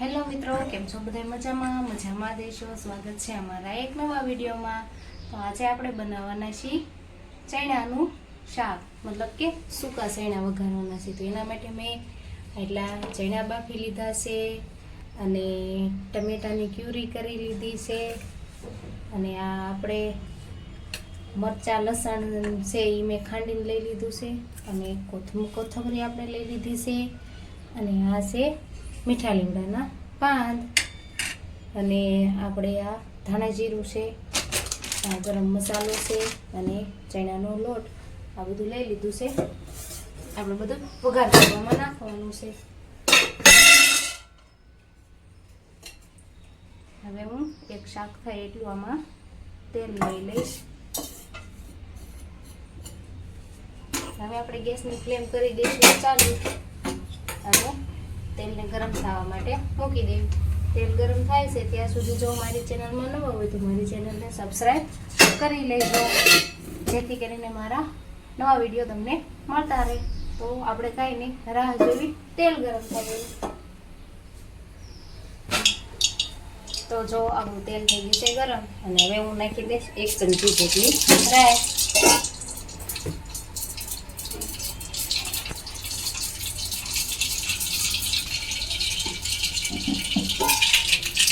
Hello મિત્રો, કેમ છો બધા મજામાં? મજામાં દેશો સ્વાગત છે અમારા એક નવા વિડીયોમાં. તો આજે આપણે બનાવવાના છીએ ચણાનું શાક. મતલબ કે સૂકા ચણા વઘારવાના છે. તો એના માટે મેં એટલા ચણા બાફી લીધા છે અને ટમેટાની ક્યુરી કરી લીધી છે. અને આ આપણે મરચાં, લસણ છે એ મેં ખાંડીને લઈ લીધું છે. અને કોથમ, કોથમરી આપણે લઈ લીધી છે. અને આ છે મીઠા લીમડાના પાન અને આપણે આ ધાણા જીરું છે, આ ગરમ મસાલો છે અને ચણાનો લોટ, આ બધું લઈ લીધું છે. આપણે બધું વઘાર કરવામાં નાખવાનું છે. હવે હું એક શાક થાય એટલું આમાં તેલ લઈ લઈશ. હવે આપણે ગેસની ફ્લેમ કરી દઈશું. ચાલુ. તેલને ગરમ થવા માટે મૂકી દેવું. તેલ ગરમ થાય છે ત્યાં સુધી જો મારી ચેનલમાં નવા હોય તો મારી ચેનલને સબસ્ક્રાઈબ કરી લેજો. જેથી કરીને મારા નવા વીડિયો તમને મળતા રહે. તો આપણે કાંઈ નહીં, રાહ જોવી, તેલ ગરમ થાય. તો જો આપણું તેલ થઈ ગયું છે ગરમ, અને હવે હું નાખી દઈશ એક ચમચી જેટલી રાઈ.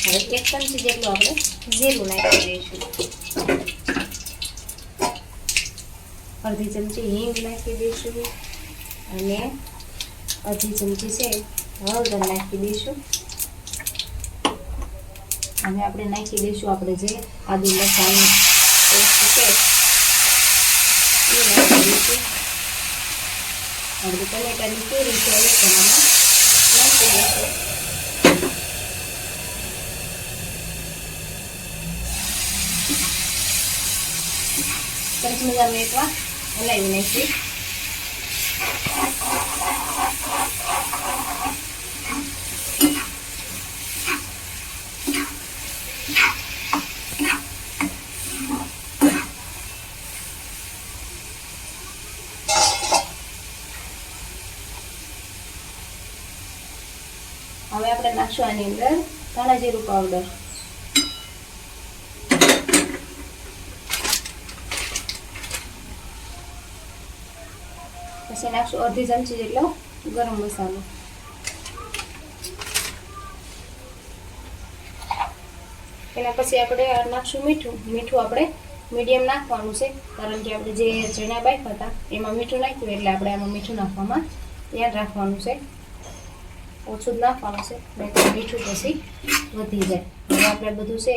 હવે એક ચમચી જેટલું આપણે જીરું નાખી દઈશું. અડધી ચમચી હિંગ નાખી દઈશું અને અડધી ચમચી છે હળદર નાખી દઈશું. અને આપણે નાખી દઈશું આપણે જે આદુ પેસ્ટ છે એ નાખી દઈશું. આપણે ટમેટાની પૂરી છે એ પણ નાખી દઈશું. સરસ મજાનું એકવાર હલાવી નાખી હવે આપણે નાખશું આની અંદર ધાણા જીરું પાવડર પછી નાખશું અડધી ચમચી જેટલો ગરમ મસાલો. એના પછી આપણે નાખશું મીઠું. મીઠું આપણે મીડિયમ નાખવાનું છે, કારણ કે આપણે જે ચણા બાફ્યા હતા, એમાં મીઠું નાખ્યું એટલે આપણે આમાં મીઠું નાખવામાં ધ્યાન રાખવાનું છે. ઓછું જ નાખવાનું છે મીઠું પછી વધી જાય. હવે આપણે બધું છે,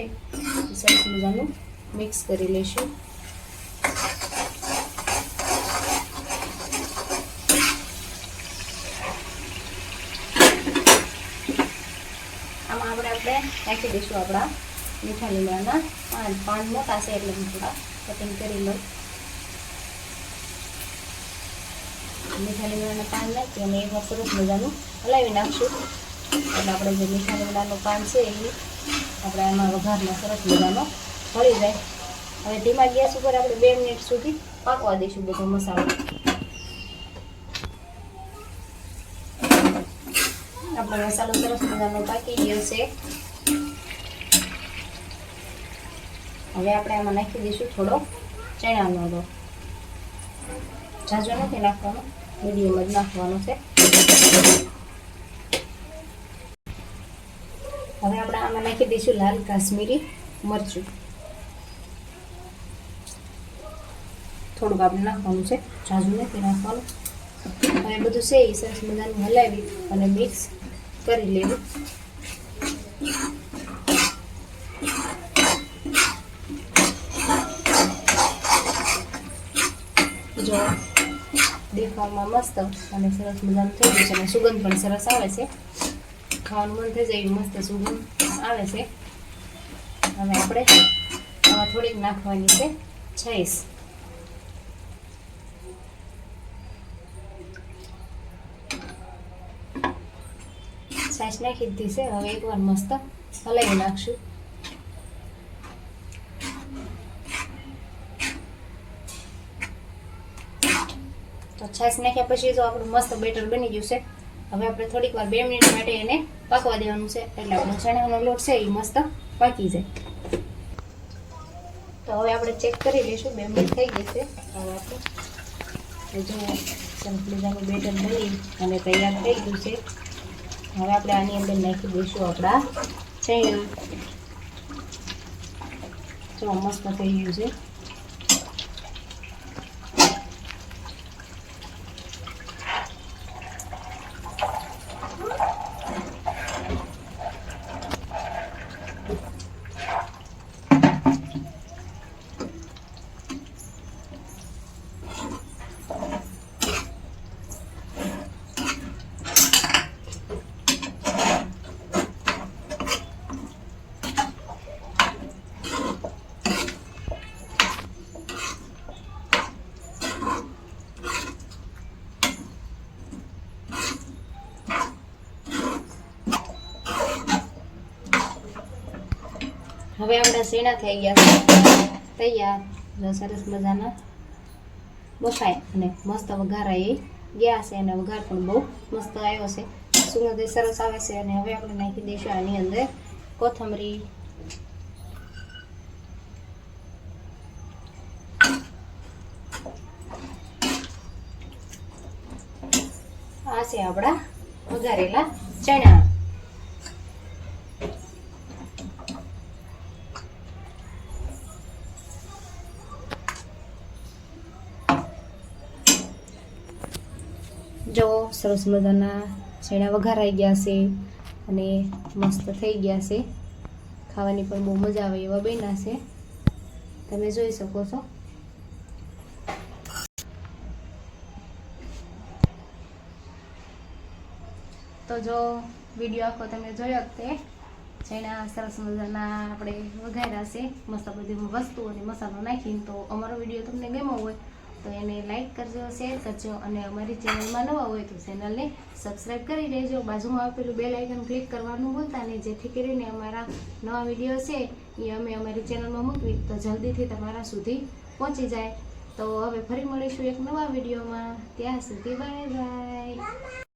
સરસ મજાનું મિક્સ કરી લઈશું આમાં આપણે આપણે નાખી દઈશું આપણા મીઠા લીમડાના. પાન પાન મોટા છે એટલે હું થોડા કટિંગ કરી લઉં. મીઠા લીમડાના પાન નાખી અને એકવાર સરસ મજાનું હલાવી નાખશું. એટલે આપણે જે મીઠા લીમડાનું પાન છે એ આપણે એમાં વઘારમાં સરસ મજાનો ભળી જાય. હવે ધીમા ગેસ ઉપર આપણે બે મિનિટ સુધી પાકવા દઈશું બધો મસાલો. આપણો મસાલો સરસ મજાનો પાકી ગયો છે. હવે આપણે આમાં નાખી દઈશું થોડો ચણાનો લોટ ઝાઝો નથી નાખવાનો મીડિયમ જ નાખવાનો છે. હવે આપણે આમાં નાખી દઈશું લાલ કાશ્મીરી મરચું. થોડુંક આપણે નાખવાનું છે ઝાઝું નથી નાખવાનું. હવે બધું છે એ સરસ મજાનું હલાવી અને મિક્સ કરી લેવું જો દેખાવામાં મસ્ત અને સરસ મજાનું થઈ ગયું છે. અને સુગંધ પણ સરસ આવે છે. ખાવાનું મન થઈ જાય એવી મસ્ત સુગંધ આવે છે. હવે આપણે આમાં થોડીક નાખવાની છે છઈશ છાશ નાખી દીધી છે. હવે એકવાર મસ્ત હલાવી નાખશું. તો છાશ નાખ્યા પછી તો આપણું મસ્ત બેટર બની ગયું છે, હવે આપણે થોડીક વાર બે મિનિટ માટે એને પાકવા દેવાનું છે, એટલે આપણો ચણાનો લોટ છે એ મસ્ત પાકી જાય. તો હવે આપણે ચેક કરી લઈશું, બે મિનિટ થઈ ગઈ છે, હવે આપણે જો સંપલીજાનું બેટર બની અને તૈયાર થઈ ગયું છે, હવે આપણે આની અંદર નાખી દઈશું આપણા ચણા. જો મસ્ત થઈ ગયું છે. હવે આપણા શેણા થઈ ગયા તૈયાર. સરસ મજાના બફાય અને મસ્ત વઘારા એ ગયા છે અને વઘાર પણ બહુ મસ્ત આવ્યો છે. સુગંધ સરસ આવે છે અને હવે આપણે નાખી દઈશું આની અંદર કોથમરી. આ છે આપણા વઘારેલા ચણા. જો સરસ મજાના ચણા વઘારાઈ ગયા છે અને મસ્ત થઈ ગયા છે. ખાવાની પણ બહુ મજા આવે એવા બન્યા છે. તમે જોઈ શકો છો. તો જો વીડિયો આખો તમે જોયો તે. જેના સરસ મજાના આપણે વઘાર્યા છે. મસ્ત બધી વસ્તુ અને મસાલો નાખીને તો અમારો વીડિયો તમને ગમ્યો હોય તો એને લાઈક કરજો શેર કરજો અને અમારી ચેનલમાં નવા હોય તો ચેનલને સબસ્ક્રાઈબ કરી દેજો. બાજુમાં આપેલું બેલ આઇકન ક્લિક કરવાનું ભૂલતા નહીં. જેથી કરીને અમારા નવા વીડિયો છે એ અમે અમારી ચેનલમાં મૂકવી તો જલ્દીથી તમારા સુધી પહોંચી જાય. તો હવે ફરી મળીશું એક નવા વિડીયોમાં ત્યાં સુધી બાય બાય